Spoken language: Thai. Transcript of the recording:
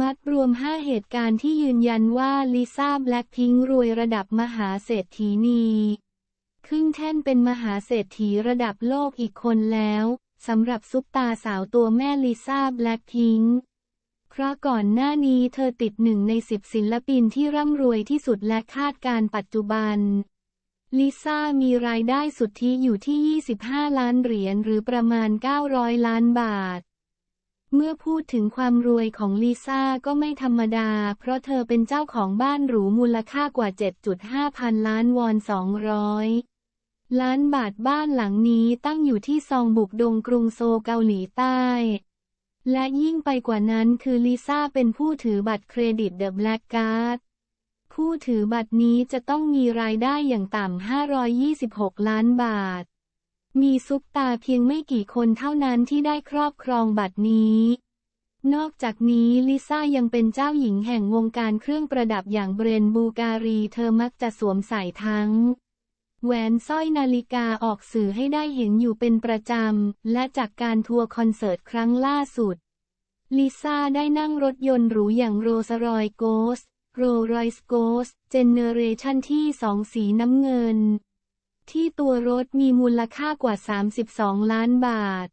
มัดรวม 5 เหตุการณ์ที่ยืนยันว่าลิซ่าแบล็คพิงค์รวยระดับมหาเศรษฐีนีขึ้นแท่นเป็นมหาเศรษฐีระดับโลกอีกคนแล้วสำหรับซุปตาสาวตัวแม่ลิซ่าแบล็คพิงค์เพราะก่อนหน้านี้เธอติดหนึ่งในสิบศิลปินที่ร่ำรวยที่สุดและคาดการปัจจุบัน ลิซ่ามีรายได้สุทธิอยู่ที่ 25 ล้านเหรียญหรือประมาณ 900 ล้านบาท เมื่อพูดถึงความรวยของลิซ่าก็ไม่ธรรมดา เพราะเธอเป็นเจ้าของบ้านหรูมูลค่ากว่า 7.5 พันล้านวอน 200 ล้านบาทบ้านหลังนี้ตั้งอยู่ที่ซองบุกดงกรุงโซลเกาหลีใต้ และยิ่งไปกว่านั้นคือลิซ่าเป็นผู้ถือบัตรเครดิตเดอะแบล็กการ์ดผู้ถือบัตรนี้จะต้องมีรายได้อย่างต่ำ 526 ล้านบาท มีซุปตาเพียงไม่กี่คนเท่านั้นที่ได้ครอบครองบัตรนี้ นอกจากนี้ลิซ่ายังเป็นเจ้าหญิงแห่งวงการเครื่องประดับอย่างเบรนบูการีเธอมักจะสวมใส่ทั้ง แหวนสร้อยนาฬิกาออกสื่อให้ได้เห็นอยู่เป็นประจำ และจากการทัวร์คอนเสิร์ตครั้งล่าสุด ลิซ่าได้นั่งรถยนต์หรูอย่างโรสรอยโกสโรรอยส์โกสเจเนเรชันที่สองสีน้ำเงิน ที่ตัวรถมีมูลค่ากว่า 32 ล้านบาท